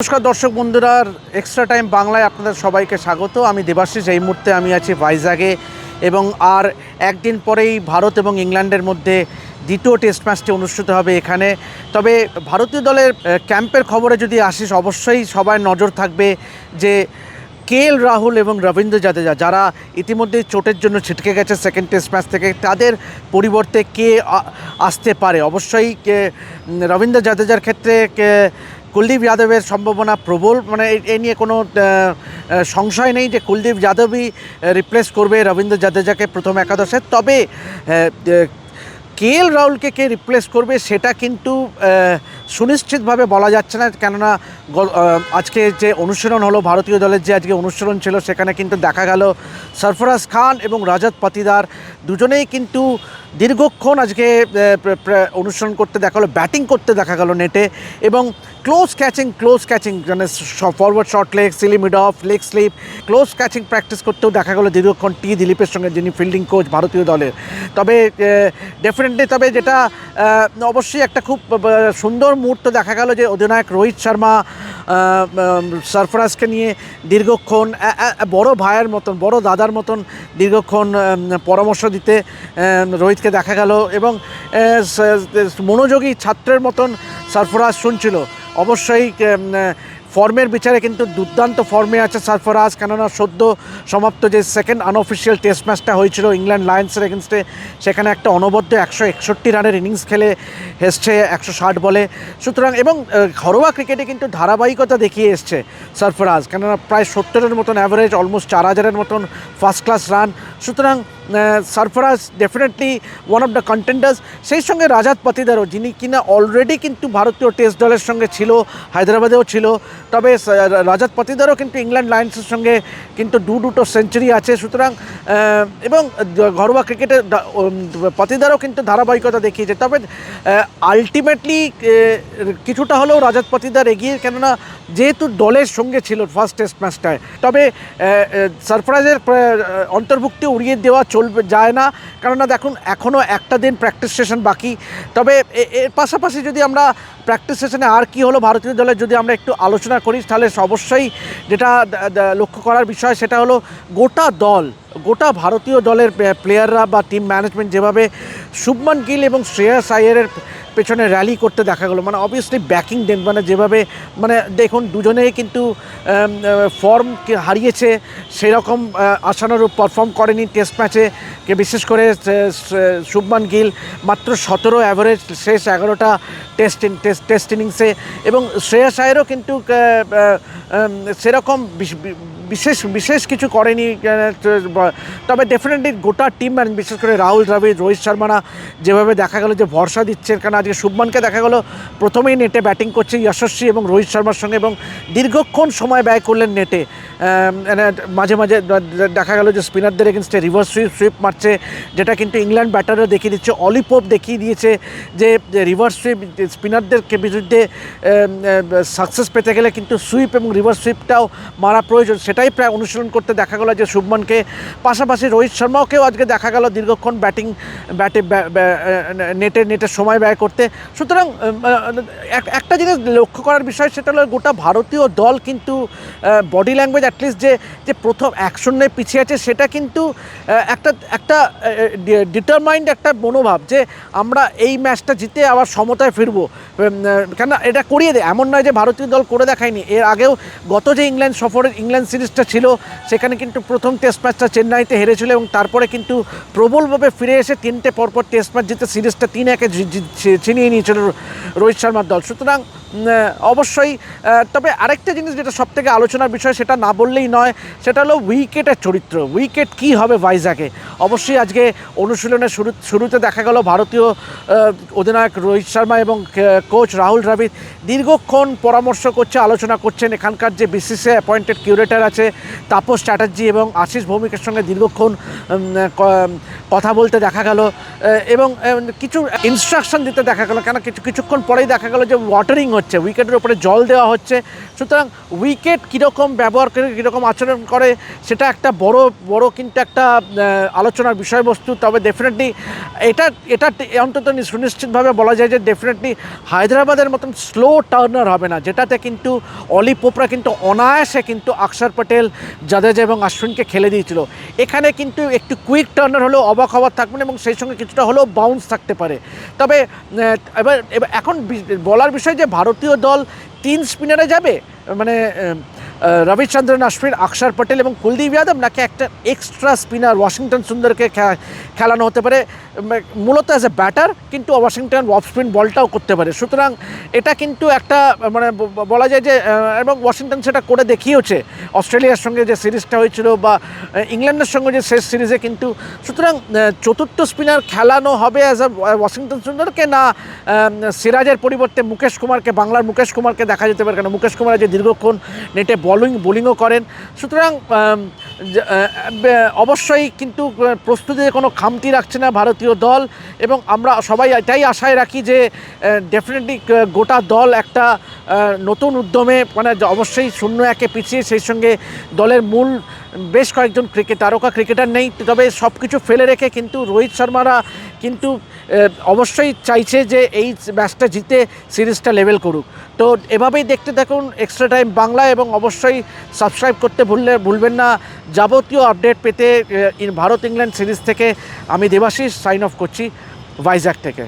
নমস্কার দর্শক বন্ধুরা এক্সট্রা টাইম বাংলায় আপনাদের সবাইকে স্বাগত। আমি দেবাশিস, এই মুহূর্তে আমি আছি ভাইজাগে এবং আর একদিন পরেই ভারত এবং ইংল্যান্ডের মধ্যে দ্বিতীয় টেস্ট ম্যাচটি অনুষ্ঠিত হবে এখানে। তবে ভারতীয় দলের ক্যাম্পের খবরে যদি আসিস, অবশ্যই সবাই নজর থাকবে যে কে এল, রাহুল এবং রবীন্দ্র জাদেজা, যারা ইতিমধ্যেই চোটের জন্য ছিটকে গেছে সেকেন্ড টেস্ট ম্যাচ থেকে, তাদের পরিবর্তে কে আসতে পারে? অবশ্যই রবীন্দ্র জাদেজার ক্ষেত্রে কুলদীপ যাদবের সম্ভাবনা প্রবল মানে এ- নিয়ে কোনো সংশয় নেই যে কুলদীপ যাদবই রিপ্লেস করবে রবীন্দ্র জাদেজাকে প্রথম একাদশে। তবে কে এল রাহুলকে কে রিপ্লেস করবে সেটা কিন্তু সুনিশ্চিতভাবে বলা যাচ্ছে না। কেননা আজকে যে অনুশীলন হলো ভারতীয় দলের যে আজকে অনুশীলন ছিল, সেখানে কিন্তু দেখা গেল সরফরাজ খান এবং রাজাত পাতিদার দুজনেই কিন্তু দীর্ঘক্ষণ আজকে অনুসরণ করতে দেখা গেলো ব্যাটিং করতে দেখা গেল নেটে এবং ক্লোজ ক্যাচিং ক্লোজ ক্যাচিং মানে forward short leg silly mid off leg slip close catching practice করতেও দেখা গেলো দীর্ঘক্ষণ টি দিলীপের সঙ্গে যিনি ফিল্ডিং কোচ ভারতীয় দলের। তবে ডেফিনেটলি তবে যেটা অবশ্যই একটা খুব সুন্দর মুহূর্ত দেখা গেল যে অধিনায়ক রোহিত শর্মা সরফরাজকে নিয়ে দীর্ঘক্ষণ বড় ভাইয়ের মতন বড় দাদার মতন দীর্ঘক্ষণ পরামর্শ দিতে উম, রোহিতকে দেখা গেল এবং মনোযোগী ছাত্রের মতন সরফরাজ শুনছিল। অবশ্যই ফর্মের বিচারে কিন্তু দুর্দান্ত ফর্মে আছে সারফরাজ, কেননা সদ্য সমাপ্ত যে সেকেন্ড আনঅফিসিয়াল টেস্ট ম্যাচটা হয়েছিল ইংল্যান্ড লায়ন্সের এগেনস্টে সেখানে একটা অনবদ্য একশো একষট্টি রানের ইনিংস খেলে হেসছে একশো ষাট বলে। সুতরাং এবং ঘরোয়া ক্রিকেটে কিন্তু ধারাবাহিকতা দেখিয়ে এসছে সারফরাজ, কেননা প্রায় সত্তরের মতন অ্যাভারেজ অলমোস্ট চার হাজারের মতন ফার্স্ট ক্লাস রান সুতরাং Sarfaraz definitely one of the contenders সেই সঙ্গে রাজাত পাতিদারও, যিনি কিনা অলরেডি কিন্তু ভারতীয় টেস্ট দলের সঙ্গে ছিল, হায়দ্রাবাদেও ছিল তবে রাজাত পাতিদারও কিন্তু ইংল্যান্ড লায়ন্সের সঙ্গে কিন্তু দু দুটো সেঞ্চুরি আছে। সুতরাং এবং ঘরোয়া ক্রিকেটে পতিদারও কিন্তু ধারাবাহিকতা দেখিয়েছে। তবে আলটিমেটলি কিছুটা হলেও রাজাত পতিদার এগিয়ে, কেননা যেহেতু দলের সঙ্গে ছিল ফার্স্ট টেস্ট ম্যাচটায় তবে সারপ্রাইজের অন্তর্ভুক্তি উড়িয়ে দেওয়া চলবে, যায় না। কেননা দেখুন এখনও একটা দিন প্র্যাকটিস সেশন বাকি। তবে এর পাশাপাশি যদি আমরা প্র্যাকটিস সেশনে আর কি হলো ভারতীয় দলের, যদি আমরা একটু আলোচনা করি তাহলে অবশ্যই যেটা লক্ষ্য করার বিষয় সেটা হলো গোটা দল গোটা ভারতীয় দলের প্লেয়াররা বা টিম ম্যানেজমেন্ট যেভাবে শুভমান গিল এবং শ্রেয়াস আইয়ারের পেছনে র্যালি করতে দেখা গেলো মানে অবভিয়াসলি ব্যাকিং দেন মানে যেভাবে মানে দেখুন দুজনেই কিন্তু ফর্ম হারিয়েছে, সেরকম আশানুরূপ পারফর্ম করেনি টেস্ট ম্যাচে কে বিশেষ করে শুভমান গিল, মাত্র সতেরো অ্যাভারেজ শেষ এগারোটা টেস্ট টেস্ট টেস্ট ইনিংসে এবং শ্রেয়াস আয়ারও কিন্তু সেরকম বিশেষ বিশেষ কিছু করেনি তবে ডেফিনেটলি গোটা টিম ম্যান বিশেষ করে রাহুল দ্রাবিড়, রোহিত শর্মারা যেভাবে দেখা গেল যে ভরসা দিচ্ছে কারণ আজকে শুভমানকে দেখা গেল প্রথমেই নেটে ব্যাটিং করছে যশস্বী এবং রোহিত শর্মার সঙ্গে এবং দীর্ঘক্ষণ সময় ব্যয় করলেন নেটে। মাঝে মাঝে দ- দেখা গেল যে স্পিনারদের এগেনস্টে রিভার্স সুইপ সুইপ মারছে, যেটা কিন্তু ইংল্যান্ড ব্যাটারও দেখিয়ে দিচ্ছে অলিপোপ দেখিয়ে দিয়েছে যে রিভার্স সুইপ স্পিনারদেরকে বিরুদ্ধে সাকসেস পেতে গেলে কিন্তু সুইপ এবং রিভার্স সুইপটাও মারা প্রয়োজন সেটাই প্রায় অনুশীলন করতে দেখা গেল যে শুভমনকে, পাশাপাশি রোহিত শর্মাকেও আজকে দেখা গেল দীর্ঘক্ষণ ব্যাটিং, ব্যাটে নেটে নেটে সময় ব্যয় করতে। সুতরাং এক- একটা জিনিস লক্ষ্য করার বিষয় সেটা হলো গোটা ভারতীয় দল কিন্তু বডি ল্যাঙ্গুয়েজ অ্যাটলিস্ট যে যে প্রথম এক শূন্যে পিছিয়ে আছে সেটা কিন্তু একটা একটা ডিটারমাইন্ড একটা মনোভাব যে আমরা এই ম্যাচটা জিতে আবার সমতায় ফিরবো। কেন এটা করিয়ে দেয় এমন নয় যে ভারতীয় দল করে দেখায়নি। এর আগেও গত যে ইংল্যান্ড সফরের ইংল্যান্ড সিরিজটা ছিল। সেখানে কিন্তু প্রথম টেস্ট ম্যাচটা চেন্নাইতে হেরেছিল এবং তারপরে কিন্তু প্রবলভাবে ফিরে এসে তিনটে পরপর টেস্ট ম্যাচ জিতে সিরিজটা তিন একে ছিনিয়ে নিয়েছিল রোহিত শর্মার দল। সুতরাং অবশ্যই তবে আরেকটা জিনিস যেটা সব থেকে আলোচনার বিষয়, সেটা না বললেই নয়, সেটা হলো উইকেটের চরিত্র। উইকেট কি হবে ভাইজাকে? অবশ্যই আজকে অনুশীলনের শুরু, শুরুতে দেখা গেল ভারতীয় অধিনায়ক রোহিত শর্মা এবং কোচ রাহুল দ্রাবিড় দীর্ঘক্ষণ পরামর্শ করছে, আলোচনা করছেন। এখানকার যে বিসিসিআই অ্যাপয়েন্টেড কিউরেটার আছে, তাপস চ্যাটার্জি এবং আশিস ভৌমিকের সঙ্গে দীর্ঘক্ষণ কথা বলতে দেখা গেল এবং কিছু ইনস্ট্রাকশন দিতে দেখা গেল, কেন, কিছু, কিছুক্ষণ পরেই দেখা গেল যে ওয়াটারিং হচ্ছে, উইকেটের উপরে জল দেওয়া হচ্ছে। সুতরাং উইকেট কীরকম ব্যবহার করে, কীরকম আচরণ করে, সেটা একটা বড় বড় কিন্তু একটা আলোচনার বিষয়বস্তু। তবে ডেফিনেটলি এটা এটা অন্তত সুনিশ্চিতভাবে বলা যায় যে ডেফিনেটলি হায়দ্রাবাদের মতন স্লো টার্নার হবে না, যেটাতে কিন্তু অলি পোপরা কিন্তু অনায়াসে কিন্তু অক্ষর পটেল, জাদেজা এবং আশ্বিনকে খেলে দিয়েছিল। এখানে কিন্তু একটু কুইক টার্নার হলেও অবাক হওয়ার থাকবে না এবং সেই সঙ্গে কিছুটা হলেও বাউন্স থাকতে পারে। তবে এবার এখন বলার বিষয় যে ভারতীয় দল তিন স্পিনারে যাবে? মানে রবিচন্দ্রন অশ্বিন অক্ষর পটেল এবং কুলদীপ যাদব নাকি একটা এক্সট্রা স্পিনার ওয়াশিংটন সুন্দরকে খেলানো হতে পারে। মূলত অ্যাজ এ ব্যাটার কিন্তু ওয়াশিংটন অফ স্পিন বলটাও করতে পারে। সুতরাং এটা কিন্তু একটা মানে বলা যায় যে এবং ওয়াশিংটন সেটা করে দেখিয়েছে অস্ট্রেলিয়ার সঙ্গে যে সিরিজটা হয়েছিল বা ইংল্যান্ডের সঙ্গে যে শেষ সিরিজে কিন্তু সুতরাং চতুর্থ স্পিনার খেলানো হবে অ্যাজ আ ওয়াশিংটন সুন্দরকে না সিরাজের পরিবর্তে মুকেশ কুমারকে, বাংলার মুকেশ কুমারকে দেখা যেতে পারে। কেন? মুকেশ কুমার যে দীর্ঘক্ষণ নেটে বলিং, বোলিংও করেন। সুতরাং অবশ্যই কিন্তু প্রস্তুতিতে কোনো খামতি রাখছে না ভারতীয় দল এবং আমরা সবাই এটাই আশায় রাখি যে ডেফিনেটলি গোটা দল একটা নতুন উদ্যমে মানে অবশ্যই শূন্য একে পিছিয়ে সেই সঙ্গে দলের মূল বেশ কয়েকজন ক্রিকেট, তারকা ক্রিকেটার নেই। তবে সব কিছু ফেলে রেখে কিন্তু রোহিত শর্মারা কিন্তু অবশ্যই চাইছে যে এই ম্যাচটা জিতে সিরিজটা লেভেল করুক। তো এভাবেই দেখতে থাকুন এক্সট্রা টাইম বাংলা এবং অবশ্যই সাবস্ক্রাইব করতে ভুললে, ভুলবেন না। যাবতীয় আপডেট পেতে ভারত ইংল্যান্ড সিরিজ থেকে আমি দেবাশিস সাইন অফ করছি ভাইজ্যাক থেকে।